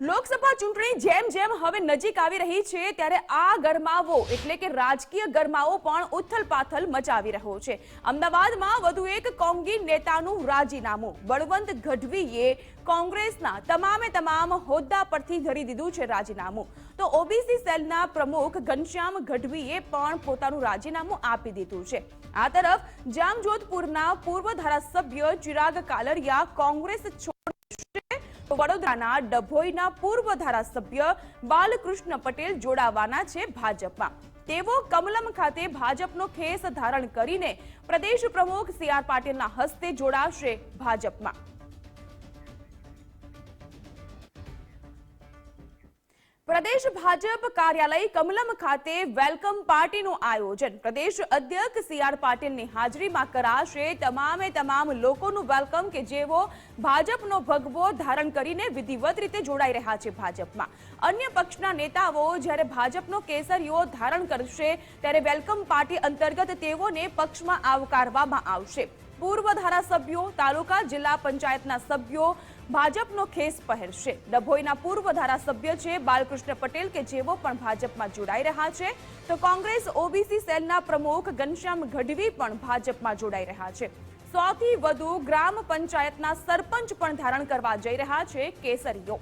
લોકસભા ચૂંટણી જેમ જેમ હવે નજીક આવી રહી છે, ત્યારે આ ગરમાવો એટલે કે રાજકીય ગરમાવો પણ ઉથલપાથલ મચાવી રહ્યો છે. અમદાવાદમાં વધુ એક કોંગી નેતાનું રાજીનામું. બળવંત ગઢવીએ કોંગ્રેસના તમામે તમામ હોદ્દા પરથી ધરી દીધું છે રાજીનામું. તો ઓબીસી સેલના પ્રમુખ ઘનશ્યામ ગઢવીએ પણ પોતાનું રાજીનામું આપી દીધું છે. આ તરફ જામજોધપુરના પૂર્વ ધારાસભ્ય ચિરાગ કાલરિયા કોંગ્રેસ વડોદરાના ડભોઈના પૂર્વ ધારાસભ્ય બાલકૃષ્ણ પટેલ જોડાવાના છે ભાજપમાં. તેઓ કમલમ ખાતે ભાજપનો ખેસ ધારણ કરીને પ્રદેશ પ્રમુખ સી આર પાટીલના હસ્તે જોડાશે ભાજપમાં. પ્રદેશ ભાજપ કાર્યાલય કમલમ ખાતે વેલકમ પાર્ટીનું આયોજન. પ્રદેશ અધ્યક્ષ સી આર પાટીલની હાજરીમાં કરાશે તમામે તમામ લોકોનું વેલકમ કે જેઓ ભાજપનો ભગવો ધારણ કરીને વિધિવત રીતે જોડાઈ રહ્યા છે ભાજપમાં. અન્ય પક્ષના નેતાઓ જ્યારે ભાજપનો કેસરીઓ ધારણ કરશે, ત્યારે વેલકમ પાર્ટી અંતર્ગત તેઓને પક્ષમાં આવકારવામાં આવશે. પૂર્વ ધારાસભ્યો, તાલુકા, જિલ્લા પંચાયતના સભ્યો ભાજપનો ખેસ પહેરશે. ડભોઈના પૂર્વ ધારાસભ્ય છે બાલકૃષ્ણ પટેલ કે જેઓ પણ ભાજપમાં જોડાઈ રહ્યા છે. તો કોંગ્રેસ, ઓબીસી સેલના પ્રમુખ ઘનશ્યામ ગઢવી પણ ભાજપમાં જોડાઈ રહ્યા છે. સૌથી વધુ ગ્રામ પંચાયતના સરપંચ પણ ધારણ કરવા જઈ રહ્યા છે કેસરીઓ.